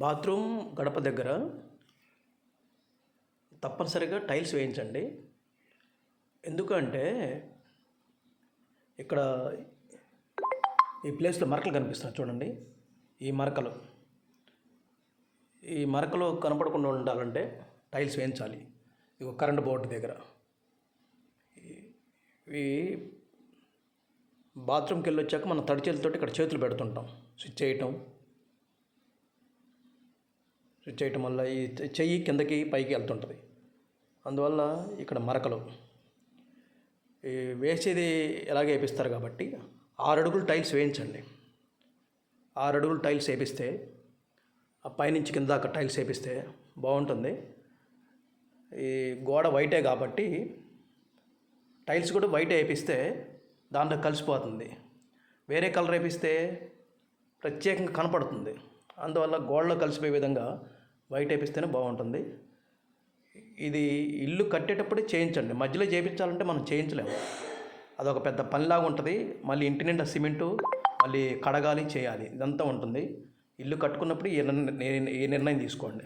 Bathroom గడప దగ్గర తప్పనిసరిగా టైల్స్ వేయించండి. ఎందుకంటే ఇక్కడ ఈ ప్లేస్లో మరకలు కనిపిస్తున్నాయి చూడండి. ఈ మరకలు. ఈ మరకలు కనపడకుండా ఉండాలంటే టైల్స్ వేయించాలి. ఇక కరెంట్ బోర్డు దగ్గర. ఈ- ఇవి బాత్రూమ్కి వెళ్ళి వచ్చాక మనం తడిచేతులతో ఇక్కడ చేతులు పెడుతుంటాం. స్విచ్ చేయటం. చేయటం వల్ల ఈ చెయ్యి కిందకి పైకి వెళ్తుంటుంది. అందువల్ల ఇక్కడ మరకలు. ఈ వేసేది ఎలాగే వేపిస్తారు కాబట్టి ఆరు అడుగులు టైల్స్ వేయించండి. ఆరు అడుగులు టైల్స్ వేపిస్తే ఆ పైనుంచి కింద దాకా టైల్స్ వేపిస్తే బాగుంటుంది. ఈ గోడ వైటే కాబట్టి టైల్స్ కూడా వైట్ వేపిస్తే దాంట్లో కలిసిపోతుంది. వేరే కలర్ వేపిస్తే ప్రత్యేకంగా కనపడుతుంది. అందువల్ల గోడలో కలిసిపోయే విధంగా వైట్ వేపిస్తేనే బాగుంటుంది. ఇది ఇల్లు కట్టేటప్పుడే చేయించండి. మధ్యలో చేయించాలంటే మనం చేయించలేము. అదొక పెద్ద పనిలాగా ఉంటుంది. మళ్ళీ ఇంటి నిండా సిమెంటు మళ్ళీ కడగాలి చేయాలి. ఇదంతా ఉంటుంది. ఇల్లు కట్టుకున్నప్పుడు ఈ నిర్ణయం తీసుకోండి.